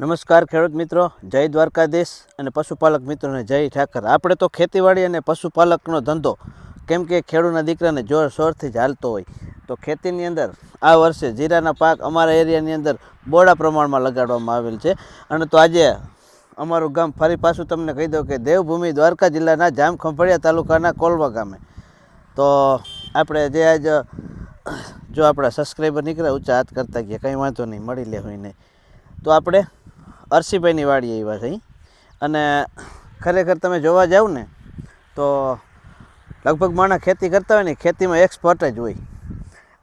નમસ્કાર ખેડૂત મિત્રો, જય દ્વારકાધીશ અને પશુપાલક મિત્રોને જય ઠાકર. આપણે તો ખેતીવાડી અને પશુપાલકનો ધંધો, કેમ કે ખેડૂતના દીકરાને જોર શોરથી જ હાલતો હોય. તો ખેતીની અંદર આ વર્ષે જીરાના પાક અમારા એરિયાની અંદર બોડા પ્રમાણમાં લગાડવામાં આવેલ છે. અને તો આજે અમારું ગામ ફરી પાછું તમને કહી દઉં કે દેવભૂમિ દ્વારકા જિલ્લાના જામ ખંભાળિયા તાલુકાના કોલવા ગામે. તો આપણે જે આજ, જો આપણા સબસ્ક્રાઈબર નીકળ્યા, ઊંચા હાથ કરતા ગયા, કંઈ વાંધો નહીં, મળી લે હોય નહીં તો આપણે અરસીભાઈની વાડી આવ્યા છે અને ખરેખર તમે જોવા જાવ ને, તો લગભગ માણસ ખેતી કરતા હોય ને, ખેતીમાં એક્સપર્ટ જ હોય.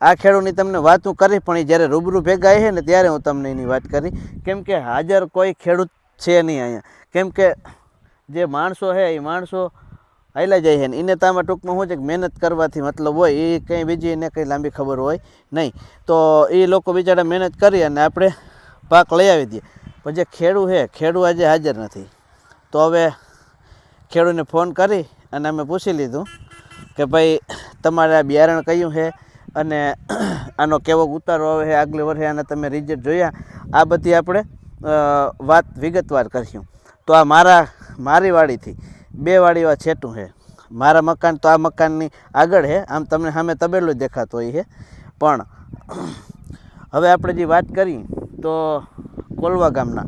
આ ખેડૂતની તમને વાત હું કરી, પણ એ જ્યારે રૂબરૂ ભેગા છે ને, ત્યારે હું તમને એની વાત કરી. કેમ કે હાજર કોઈ ખેડૂત છે નહીં અહીંયા. કેમ કે જે માણસો છે, એ માણસો હાલા જાય છે ને, એને તામાં ટૂંકમાં શું છે કે મહેનત કરવાથી મતલબ હોય, એ કંઈ બીજી એને કંઈ લાંબી ખબર હોય નહીં. તો એ લોકો બિચારા મહેનત કરી અને આપણે પાક લઈ આવી દઈએ પણ જે ખેડૂ છે, ખેડૂ આજે હાજર નથી. તો હવે ખેડૂને ફોન કરી અને અમે પૂછી લીધું કે ભાઈ, તમારે આ બિયારણ કયું છે અને આનો કેવો ઉતારો આવે છે, આગલે વર્ષે આને તમે રિઝલ્ટ જોયા. આ બધી આપણે વાત વિગતવાર કરીશું. તો આ મારા, મારી વાડીથી બે વાડીવા છેટું છે. મારા મકાન તો આ મકાનની આગળ છે. આમ તમને સામે તબેલો દેખાતો હોય છે. પણ હવે આપણે જે વાત કરી તો કોલવા ગામના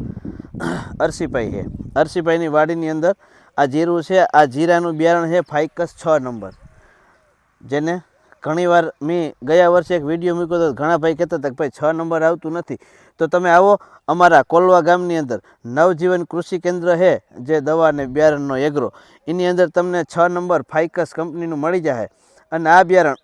અરસીભાઈ છે. અરસીભાઈની વાડીની અંદર આ જીરું છે, આ જીરાનું બિયારણ છે, ફાઇકસ છ નંબર. જેને ઘણીવાર મેં ગયા વર્ષે એક વીડિયો મૂક્યો તો ઘણા ભાઈ કહેતા હતા કે ભાઈ છ નંબર આવતું નથી. તો તમે આવો અમારા કોલવા ગામની અંદર નવજીવન કૃષિ કેન્દ્ર છે, જે દવા અને બિયારણનો એગ્રો. એની અંદર તમને છ નંબર ફાઇકસ કંપનીનું મળી જાય અને આ બિયારણ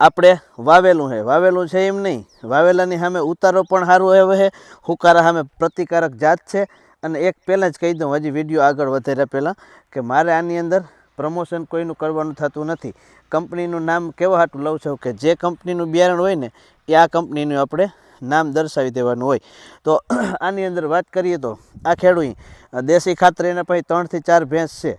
આપણે વાવેલું છે વાવેલું છે એમ નહીં. વાવેલાની સામે ઉતારો પણ સારું આવે છે હુકારા સામે પ્રતિકારક જાત છે. અને એક પહેલાં જ કહી દઉં, હજી વીડિયો આગળ વધાર્યા પહેલાં, કે મારે આની અંદર પ્રમોશન કોઈનું કરવાનું થતું નથી. કંપનીનું નામ કેવા હાટું લઉં છું કે જે કંપનીનું બિયારણ હોય ને, એ આ કંપનીનું આપણે નામ દર્શાવી દેવાનું હોય. તો આની અંદર વાત કરીએ તો આ ખેડૂત દેશી ખાતર એના પછી ત્રણથી ચાર ભેંસ છે.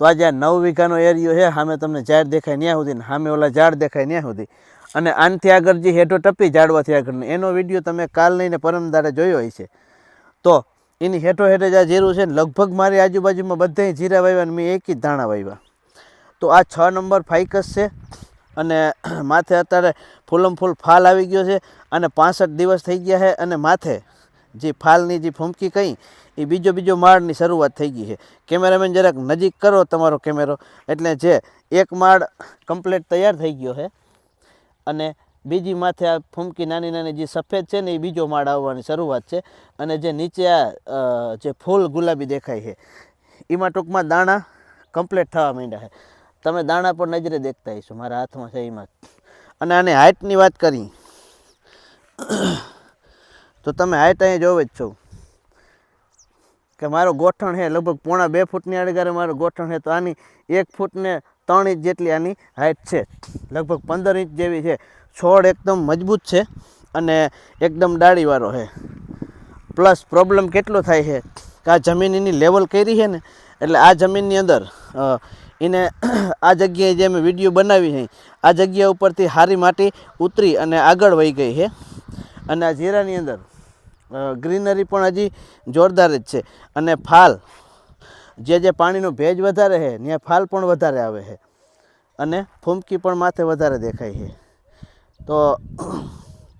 તો આજે આ નવ વીઘાનો એરિયો છે, સામે તમને ઝાડ દેખાય ત્યાં સુધી સામે ઓલા ઝાડ દેખાય ત્યાં સુધી. અને આનથી આગળ જે હેઠો ટપી ઝાડવાથી આગળ એનો વીડિયો તમે કાલ નહીં પરમ દાડે જોયો હોય છે તો એની હેઠો હેઠે જ આ જીરું છે લગભગ મારી આજુબાજુમાં બધાય જીરા વાવ્યા ને મેં એક જ દાણા વાવ્યા. તો આ છ નંબર ફાઇકસ છે અને માથે અત્યારે ફૂલમ ફૂલ ફાલ આવી ગયો છે અને પાસઠ દિવસ થઈ ગયા છે અને માથે જે ફાલની જે ફૂમકી કહી એ બીજો બીજો માળની શરૂઆત થઈ ગઈ છે. કેમેરામેન જરાક નજીક કરો તમારો કેમેરો. એટલે જે એક માળ કમ્પ્લીટ તૈયાર થઈ ગયો છે અને બીજી માથે આ ફૂમકી નાની નાની જે સફેદ છે ને એ બીજો માળ આવવાની શરૂઆત છે અને જે નીચે આ જે ફૂલ ગુલાબી દેખાય છે, એમાં ટૂંકમાં દાણા કમ્પ્લીટ થવા માંડ્યા છે. તમે દાણા પણ નજરે દેખતા હશો, મારા હાથમાં છે એમાં. અને આની હાઇટની વાત કરી. તો તમે હાઇટ અહીંયા જોવે જ છો. કે મારો ગોઠણ છે લગભગ પોણા બે ફૂટની અડગારે મારું ગોઠણ છે, તો આની એક ફૂટને ત્રણ ઇંચ જેટલી આની હાઇટ છે. લગભગ પંદર ઇંચ જેવી છે. છોડ એકદમ મજબૂત છે અને એકદમ ડાળીવાળો છે. પ્લસ પ્રોબ્લેમ કેટલો થાય છે કે આ જમીન એની લેવલ કરી છે ને, એટલે આ જમીનની અંદર એને આ જગ્યાએ જે મેં વીડિયો બનાવી છે, આ જગ્યા ઉપરથી હારી માટી ઉતરી અને આગળ વહી ગઈ છે. અને આ જીરાની અંદર ગ્રીનરી પણ હજી જોરદાર જ છે. અને ફાલ, જે જે પાણીનો ભેજ વધારે છે, ત્યાં ફાલ પણ વધારે આવે છે. અને ફૂમકી પણ માથે વધારે દેખાય છે. તો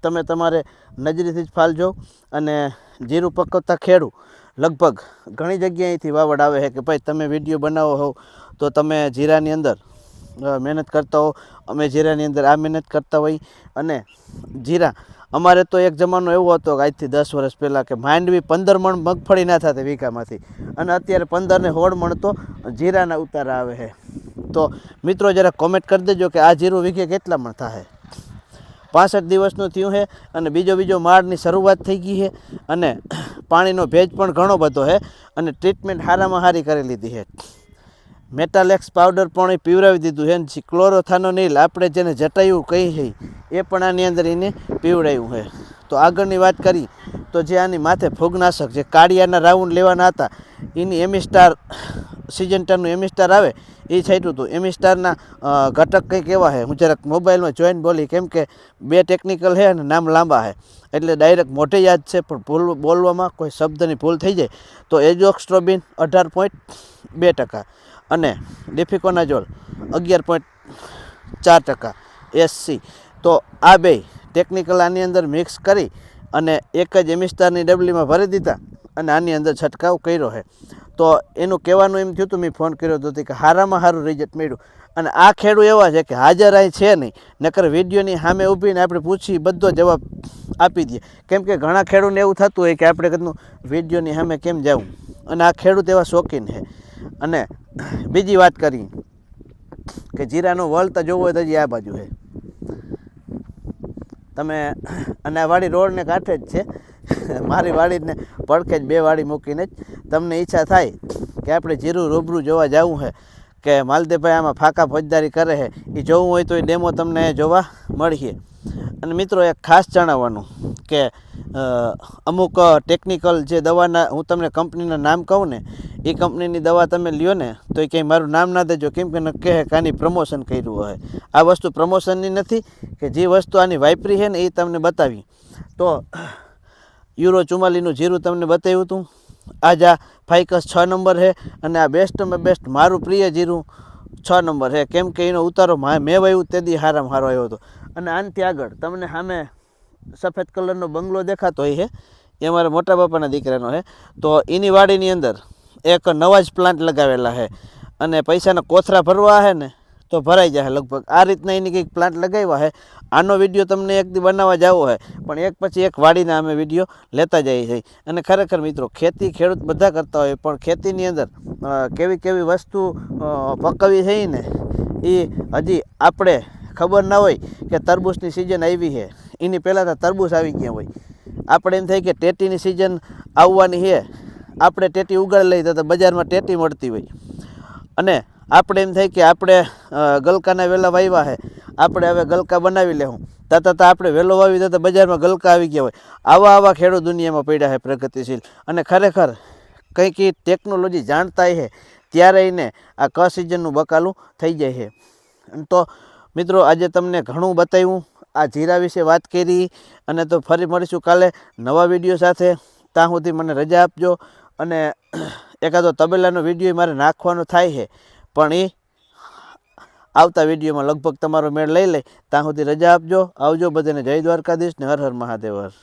તમે તમારે નજરેથી જ ફાલ જો અને જીરું પકવતા ખેડૂ, લગભગ ઘણી જગ્યાએથી વાવડ આવે છે કે ભાઈ તમે વીડિયો બનાવો હોવ તો તમે જીરાની અંદર મહેનત કરતા હો. અમે જીરાની અંદર આ મહેનત કરતા હોઈ અને જીરા અમારે તો એક જમાનો એવો હતો કે આજથી દસ વર્ષ પહેલાં કે માંડવી પંદર મણ મગફળી ના થતી વીઘામાંથી. અને અત્યારે પંદરને હોળ મણ તો જીરાના ઉતારા આવે છે. તો મિત્રો જરા કોમેન્ટ કરી દેજો કે આ જીરું વીઘે કેટલા મણ થાય પાસઠ દિવસનું થયું છે અને બીજો બીજો માળની શરૂઆત થઈ ગઈ છે અને પાણીનો ભેજ પણ ઘણો બધો છે અને ટ્રીટમેન્ટ સારામાં સારી કરી લીધી છે. મેટાલેક્સ પાવડર પણ એ પીવડાવી દીધું છે. અને ક્લોરોથાનોનિલ આપણે જેને જટાયું કહી છે, એ પણ આની અંદર એને પીવડાયું છે. તો આગળની વાત કરી, તો જે આની માથે ફૂગનાશક જે કાળિયાના રાઉન્ડ લેવાના હતા, એની એમિસ્ટાર સિજન્ટરનું એમિસ્ટાર આવે, એ છાંટ્યું હતું. એમિસ્ટારના ઘટક કંઈક એવા છે. હું જરાક મોબાઈલમાં જોઈન બોલી, કેમ કે બે ટેકનિકલ છે અને નામ લાંબા છે. એટલે ડાયરેક્ટ મોઢે યાદ છે, પણ ભૂલ, બોલવામાં કોઈ શબ્દની ભૂલ થઈ જાય. તો એજોક્સ્ટ્રોબિન અઢાર પોઈન્ટ બે ટકા અને ડિફિકોનાઝોલ અગિયાર પોઈન્ટ ચાર ટકા એસસી તો આ બે ટેકનિકલ આની અંદર મિક્સ કરી અને એક જ એમિસ્ટારની ડબલીમાં ભરી દીધા અને આની અંદર છંટકાવ કર્યો છે. તો એનું કહેવાનું એમ થયું હતું મેં ફોન કર્યો હતો કે સારામાં સારું રિઝલ્ટ મળ્યું. અને આ ખેડૂત એવા છે કે હાજર અહીં છે નહીં. નકર વિડીયોની સામે ઊભીને આપણે પૂછી બધો જવાબ આપી દઈએ. કેમ કે ઘણા ખેડૂતને એવું થતું હોય કે આપણે કદનું વિડીયોની સામે કેમ જવું અને આ ખેડૂત એવા શોખીન છે. અને બીજી વાત કરી કે જીરાનો વળતા જોવો હોય તો આ બાજુ છે. તમે અને વાડી રોડને કાંઠે જ છે. મારી વાડીને પડખે જ બે વાડી મૂકીને જ તમને ઈચ્છા થાય કે આપણે જીરું રૂબરૂ જોવા જવું છે કે માલદેભાઈ આમાં ફાંકા ફોજદારી કરે છે એ જોવું હોય તો એ ડેમો તમને જોવા મળીએ. અને મિત્રો એક ખાસ જણાવવાનું કે અમુક ટેકનિકલ જે દવાના, હું તમને કંપનીના નામ કહું ને એ કંપનીની દવા તમે લ્યો ને, તો એ કંઈ મારું નામ ના દેજો, કેમ કે કહે કે આની પ્રમોશન કર્યું હોય. આ વસ્તુ પ્રમોશનની નથી, કે જે વસ્તુ આની વાપરી છે ને એ તમને બતાવી. તો, યુરો ચુમ્માલીનું જીરું તમને બતાવ્યું હતું. આજ આ ફાઇકસ છ નંબર છે અને આ બેસ્ટમાં બેસ્ટ મારું પ્રિય જીરું છ નંબર છે કેમ કે એનો ઉતારો મા- મેં વાયું તે દી હારામ હારો આવ્યો હતો. અને આનાથી આગળ તમને સામે સફેદ કલરનો બંગલો દેખાતો હોય છે એ મારા મોટા બાપાના દીકરાનો છે તો એની વાડીની અંદર એક નવા જ પ્લાન્ટ લગાવેલા છે અને પૈસાના કોથરા ભરવા છે ને તો ભરાઈ જાય લગભગ. આ રીતના એની કંઈક પ્લાન્ટ લગાવ્યા છે. આનો વીડિયો તમને એક દી બનાવવા જવો છે. પણ એક પછી એક વાડીના અમે વીડિયો લેતા જઈએ છીએ. અને ખરેખર મિત્રો ખેતી ખેડૂત બધા કરતા હોય પણ ખેતીની અંદર કેવી કેવી વસ્તુ અ, પકવવી છે ને એ હજી આપણે ખબર ના હોય કે તરબૂચની સિઝન આવી છે. એની પહેલાં તો તરબૂચ આવી ગયા હોય. આપણે એમ થાય કે ટેટીની સિઝન આવવાની છે. આપણે ટેટી ઉગાડી લઈએ તો બજારમાં ટેટી મળતી હોય. અને આપણે એમ થાય કે આપણે ગલકાના વેલા વાવ્યા છે આપણે હવે ગલકા બનાવી લેવું તરત આપણે વહેલો વાવી તો બજારમાં ગલકા આવી ગયા હોય. આવા આવા ખેડૂત દુનિયામાં પડ્યા છે પ્રગતિશીલ. અને ખરેખર કંઈક ટેકનોલોજી જાણતા છે ત્યારે એને આ ક સિઝનનું બકાલું થઈ જાય છે તો મિત્રો, આજે તમને ઘણું બતાવ્યું, આ જીરા વિશે વાત કરી, અને તો ફરી મળીશું કાલે નવા વીડિયો સાથે. ત્યાં સુધી મને રજા આપજો, અને એકાદો તબેલાનો વીડિયો મારે નાખવાનો થાય છે પણ એ આવતા વિડીયોમાં લગભગ તમારો મેળ લઈ લે. ત્યાં સુધી રજા આપજો. આવજો બધાને જય દ્વારકાધીશ ને હર હર મહાદેવ હર.